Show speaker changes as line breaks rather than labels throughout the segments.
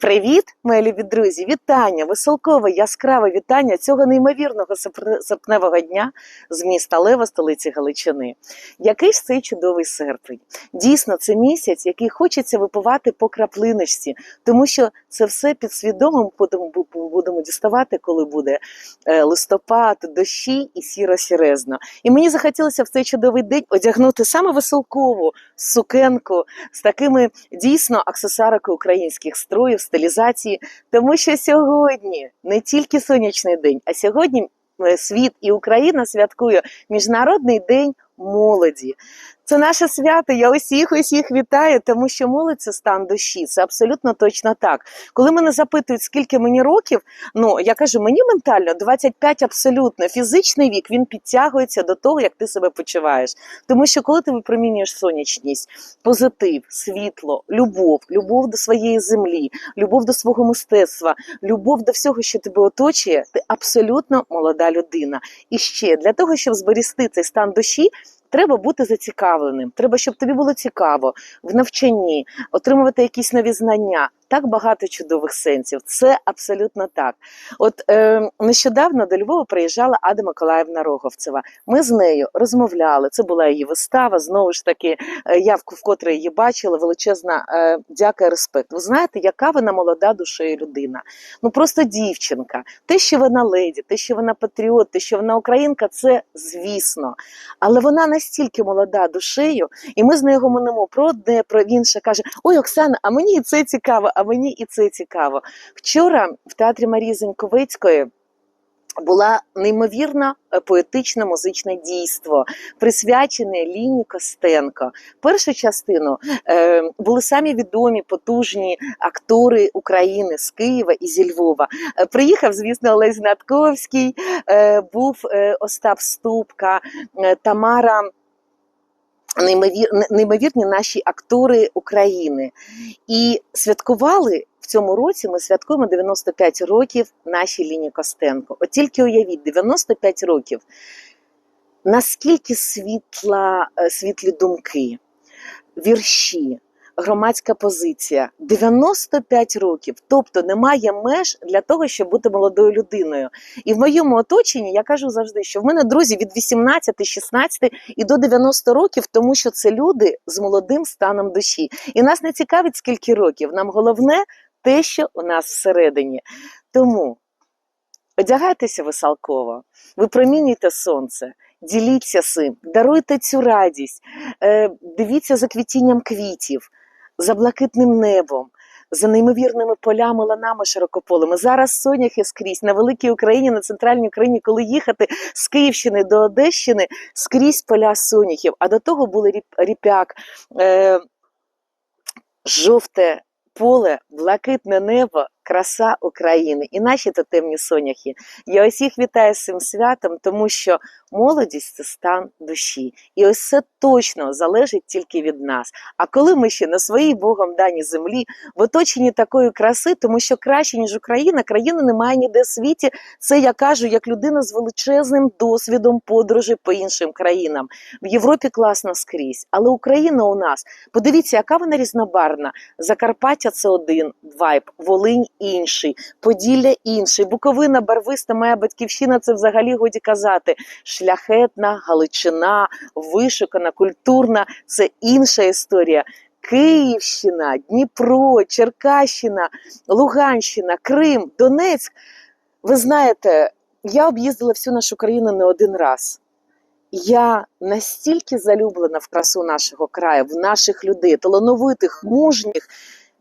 Привіт, мої любі друзі! Вітання! Веселкове, яскраве вітання цього неймовірного серпневого дня з міста Лева, столиці Галичини. Який ж цей чудовий серпень? Дійсно, це місяць, який хочеться випивати по краплиночці, тому що це все підсвідомо будемо, бу- будемо діставати, коли буде е, листопад, дощі і сіро-сірезно. І мені захотілося в цей чудовий день одягнути саме веселкову сукенку з такими дійсно аксесуарики українських строїв, стилізації, тому що сьогодні не тільки сонячний день, а сьогодні е, світ і Україна святкує Міжнародний день молоді. Це наше свято. Я усіх усіх вітаю, тому що молодь це стан душі. Це абсолютно точно так. Коли мене запитують, скільки мені років, ну я кажу, мені ментально 25 абсолютно. Фізичний вік він підтягується до того, як ти себе почуваєш. Тому що коли ти випромінюєш сонячність, позитив, світло, любов, любов до своєї землі, любов до свого мистецтва, любов до всього, що тебе оточує, ти абсолютно молода людина. І ще для того, щоб зберегти цей стан душі. Треба бути зацікавленим. Треба, щоб тобі було цікаво в навчанні, отримувати якісь нові знання. Так багато чудових сенсів. Це абсолютно так. От е, нещодавно до Львова приїжджала Ада Миколаївна Роговцева. Ми з нею розмовляли. Це була її вистава. Знову ж таки, е, я вкотре її бачила. Величезна е, дяка і респект. Ви знаєте, яка вона молода душею людина? Ну просто дівчинка. Те, що вона леді, те, що вона патріот, те, що вона українка, це звісно. Але вона настільки молода душею, і ми з нею гомонимо про одне, про інше. каже: Ой, Оксана, а мені це цікаво, а мені і це цікаво. Вчора в театрі Марії Зеньковицької. Була неймовірна е, поетичне музичне дійство, присвячене Ліні Костенко. Першу частину е, були самі відомі потужні актори України з Києва і зі Львова. Е, приїхав, звісно, Олесь Натковський, е, був е, Остап Ступка, Тамара. Неймовір, не- неймовірні наші актори України. І святкували в цьому році. Ми святкуємо 95 років нашій Ліні Костенко. От тільки уявіть, 95 років. Наскільки світла, е, світлі думки, вірші, громадська позиція 95 років. Тобто немає меж для того, щоб бути молодою людиною. І в моєму оточенні я кажу завжди, що в мене друзі від 18, 16 і до 90 років, тому що це люди з молодим станом душі. І нас не цікавить, скільки років. Нам головне те, що у нас всередині. Тому одягайтеся веселково, випромінюйте сонце. Діліться цим, даруйте цю радість, е, дивіться за квітінням квітів, за блакитним небом, за неймовірними полями, ланами широкополими. Зараз соняхи скрізь на великій Україні, на центральній Україні, коли їхати з Київщини до Одещини, скрізь поля соняхів. А до того були ріп, ріпяк, е, жовте поле, блакитне небо, краса України і наші тотемні соняхи. Я усіх вітаю з цим святом, тому що молодість це стан душі. І ось це точно залежить тільки від нас. А коли ми ще на своїй Богом даній землі в оточенні такої краси, тому що краще, ніж Україна, країни немає ніде в світі. Це я кажу як людина з величезним досвідом подорожі по іншим країнам. В Європі класно скрізь, але Україна у нас, подивіться, яка вона різнобарна. Закарпаття це один вайб, Волинь інший, Поділля інший, Буковина барвиста, моя батьківщина це взагалі годі казати. Шляхетна, Галичина, вишукана, культурна це інша історія. Київщина, Дніпро, Черкащина, Луганщина, Крим, Донецьк. Ви знаєте, я об'їздила всю нашу країну не один раз. Я настільки залюблена в красу нашого краю, в наших людей, талановитих, мужніх,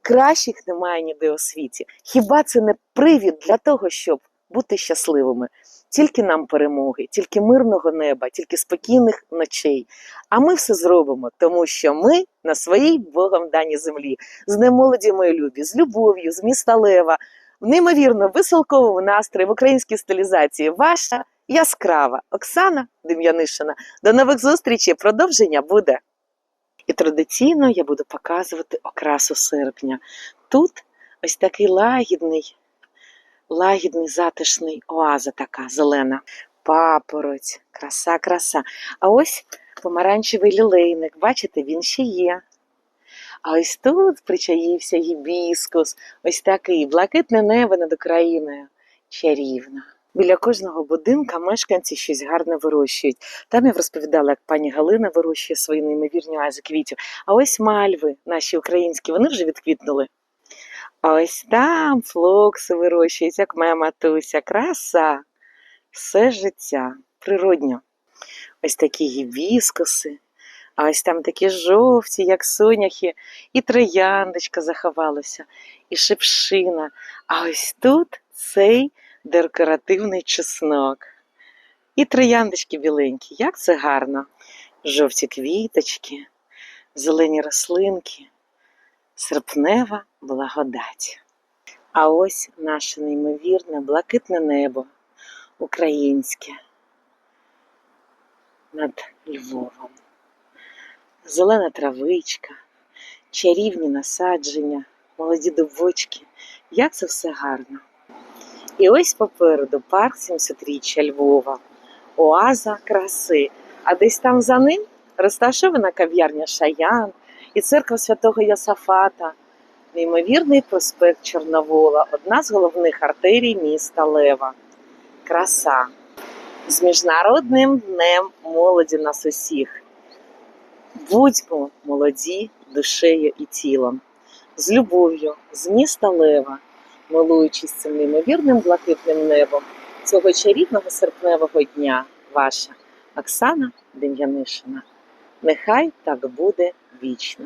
кращих немає ніде у світі. Хіба це не привід для того, щоб бути щасливими? Тільки нам перемоги, тільки мирного неба, тільки спокійних ночей. А ми все зробимо, тому що ми на своїй Богом даній землі, з Днем молоді мої любі, з любов'ю, з міста Лева, в неймовірно веселковому настрої в українській стилізації. Ваша яскрава Оксана Дем'янишина. До нових зустрічей. Продовження буде. І традиційно я буду показувати окрасу серпня. Тут ось такий лагідний, лагідний затишний оаза така зелена. Папороть, краса, краса. А ось помаранчевий лілейник. Бачите, він ще є. А ось тут причаївся гібіскус, ось такий блакитне небо над Україною. Чарівно. Біля кожного будинка мешканці щось гарне вирощують. Там я розповідала, як пані Галина вирощує свої неймовірні оази квітів. А ось мальви, наші українські, вони вже відквітнули. А ось там флокси вирощують, як моя матуся. Краса. Все життя, природньо. Ось такі гібіскуси, а ось там такі жовті, як соняхи, і трояндочка заховалася, і шипшина. А ось тут цей декоративний чеснок. І трояндочки біленькі. Як це гарно! Жовті квіточки, зелені рослинки, серпнева благодать. А ось наше неймовірне блакитне небо українське над Львовом. Зелена травичка, чарівні насадження, молоді дубочки. Як це все гарно. І ось попереду парк 70-річчя Львова, оаза краси. А десь там за ним розташована кав'ярня Шаян і церква святого Йосафата, неймовірний проспект Чорновола, одна з головних артерій міста Лева. Краса. З Міжнародним днем молоді нас усіх. Будьмо молоді душею і тілом, з любов'ю, з міста Лева, милуючись цим неймовірним блакитним небом цього чарівного серпневого дня, ваша Оксана Дем'янишина. Нехай так буде вічно.